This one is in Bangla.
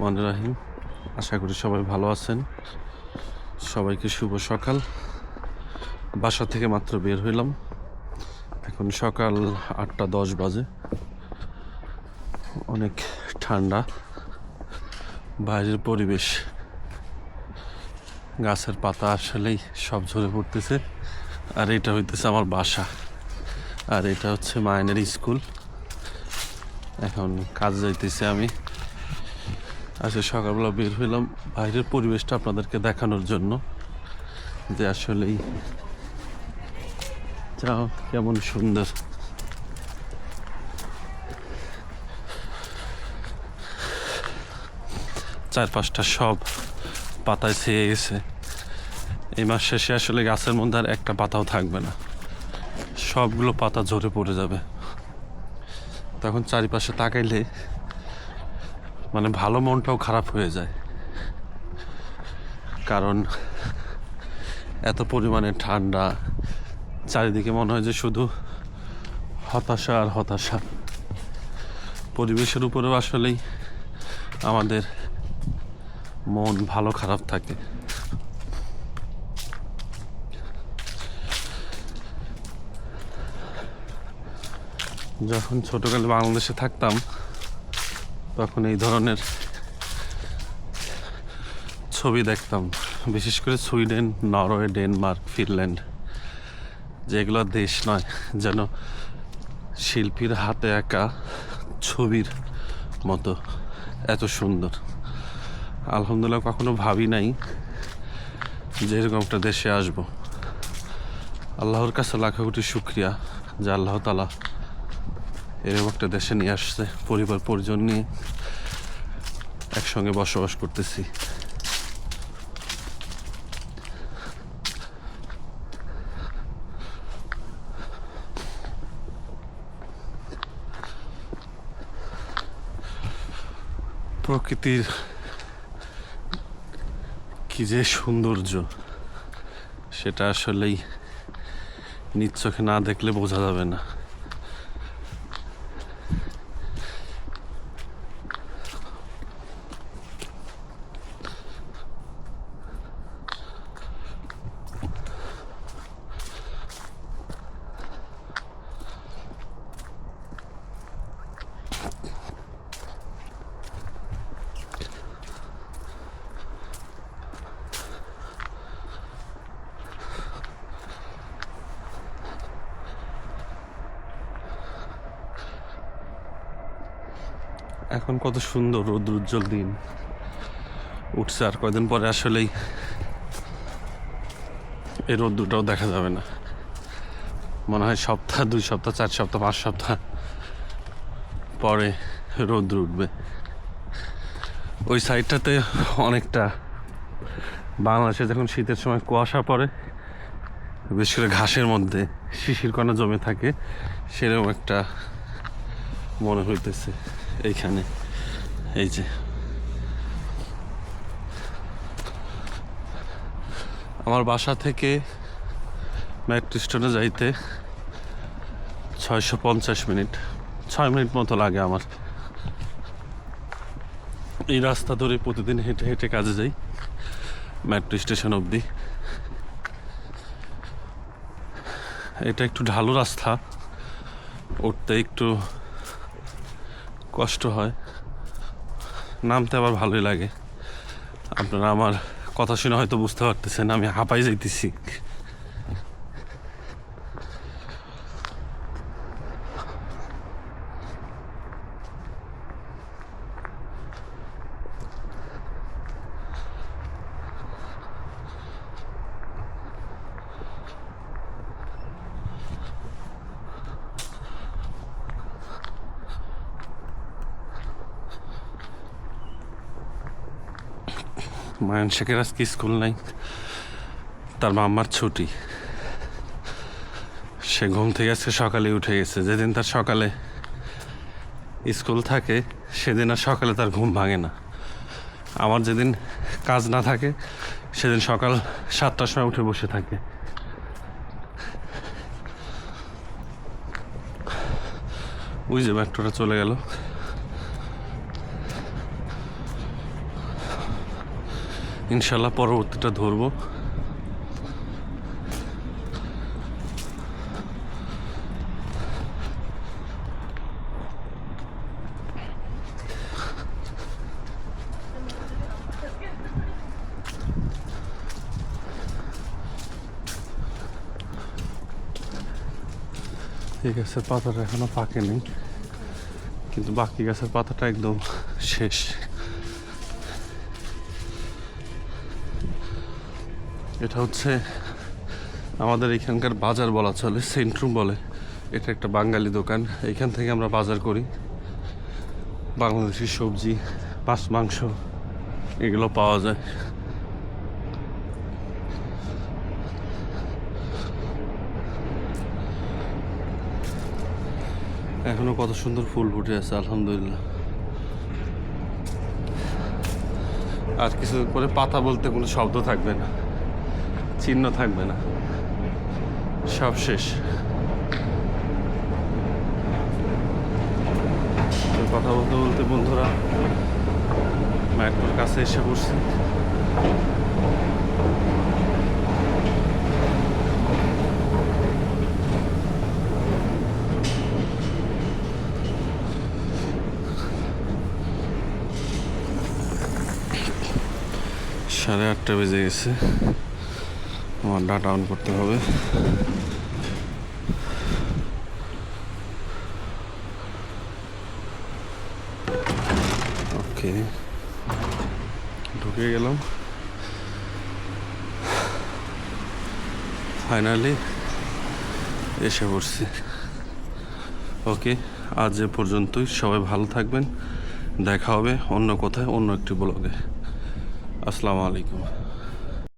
রহমান রাহিম। আশা করি সবাই ভালো আছেন। সবাইকে শুভ সকাল। বাসা থেকে মাত্র বের হইলাম। এখন সকাল আটটা দশ বাজে। অনেক ঠান্ডা। বাইরের পরিবেশ। গাছের পাতা আসলেই সব ঝরে পড়তেছে। আর এটা হইতেছে আমার বাসা। আর এটা হচ্ছে মায়নের স্কুল। এখন কাজ যাইতেছে আমি। আজকে সকালবেলা বের হইলাম বাইরের পরিবেশটা আপনাদেরকে দেখানোর জন্য যে আসলেই যাও, কেমন সুন্দর। চার পাঁচটা সব পাতায় ছেয়ে গেছে। এই মাস শেষে আসলে গাছের মধ্যে আর একটা পাতাও থাকবে না। সবগুলো পাতা ঝরে পড়ে যাবে। তখন চারিপাশে তাকাইলে মানে ভালো মনটাও খারাপ হয়ে যায়। কারণ এত পরিমাণে ঠান্ডা, চারিদিকে মনে হয় যে শুধু হতাশা আর হতাশা। পরিবেশের উপরেও আসলেই আমাদের মন ভালো খারাপ থাকে। যখন ছোটকালে বাংলাদেশে থাকতাম তখন এই ধরনের ছবি দেখতাম। বিশেষ করে সুইডেন, নরওয়ে, ডেনমার্ক, ফিনল্যান্ড যেগুলো দেশ নয়, যেন শিল্পীর হাতে একা ছবির মতো এত সুন্দর। আলহামদুলিল্লাহ কখনো ভাবি নাই যে এরকম একটা দেশে আসব। আল্লাহর কাছে লাখো কোটি শুক্রিয়া, যে আল্লাহ তালা এরকম একটা দেশে নিয়ে আসছে, পরিবার, পরিজন নিয়ে একসঙ্গে বসবাস করতেছি। প্রকৃতির কি যে সৌন্দর্য, সেটা আসলেই চোখে না দেখলে বোঝা যাবে না। এখন কত সুন্দর রৌদ্র উজ্জ্বল দিন। উঠছে আর কয়দিন পরে আসলেই এই রোদ্দুরটাও দেখা যাবে না। মনে হয় সপ্তাহ, দুই সপ্তাহ, চার সপ্তাহ, পাঁচ সপ্তাহ পরে রৌদ্র উঠবে। ওই সাইডটাতে অনেকটা বাংলাদেশে যখন শীতের সময় কুয়াশা পড়ে, বিশেষ করে ঘাসের মধ্যে শিশির কণা জমে থাকে, সেরকম একটা মনে হইতেছে। এইখানে, এই যে। আমার বাসা থেকে মেট্রো স্টেশনে যাইতে ছয়শো পঞ্চাশ মিনিট, ছয় মিনিট মতো লাগে আমার। এই রাস্তা ধরে প্রতিদিন হেঁটে হেঁটে কাজে যাই, মেট্রো স্টেশন অবধি। এটা একটু ঢালু রাস্তা, উঠতে একটু কষ্ট হয়। নামতে আবার ভালোই লাগে। আপনারা আমার কথা শুনে হয়তো বুঝতে পারতেছেন, আমি হাঁপাই যাইতেছি। মায়ন শেখের আজকে স্কুল নাই? তার মাম্মার ছুটি। সে ঘুম থেকে আজকে সকালে উঠে গেছে। যেদিন তার সকালে স্কুল থাকে, সেদিন আর সকালে তার ঘুম ভাঙে না। আমার যেদিন কাজ না থাকে, সেদিন সকাল সাতটার সময় উঠে বসে থাকে। ওই যে মেট্রোটা চলে গেল। ইনশাল্লাহ পরবর্তীটা ধরবো। এই গাছের পাতাটা এখনও পাকেনি কিন্তু বাকি গাছের পাতাটা একদম শেষ। এটা হচ্ছে আমাদের এখানকার বাজার বলা চলে সেন্ট্রুম বলে। এটা একটা বাঙালি দোকান। এখান থেকে আমরা বাজার করি। বাংলাদেশি সবজি মাছ মাংস, এগুলো পাওয়া যায়। এখনও কত সুন্দর ফুল ফুটে আছে, আলহামদুলিল্লাহ। আর কিছু পরে পাতা বলতে কোনো শব্দ থাকবে না। চিহ্ন থাকবে না। সব শেষ। কথা বলতে বলতে বন্ধুরা মেট্রোর কাছে এসে পড়ছি সাড়ে আটটা বেজে গেছে। আমার ডাটা অন করতে হবে। ওকে ঢুকে গেলাম। ফাইনালি এসে পড়ছি। ওকে আজ এ পর্যন্তই। সবাই ভালো থাকবেন। দেখা হবে অন্য কোথায়, অন্য একটি ব্লগে আসসালামু আলাইকুম।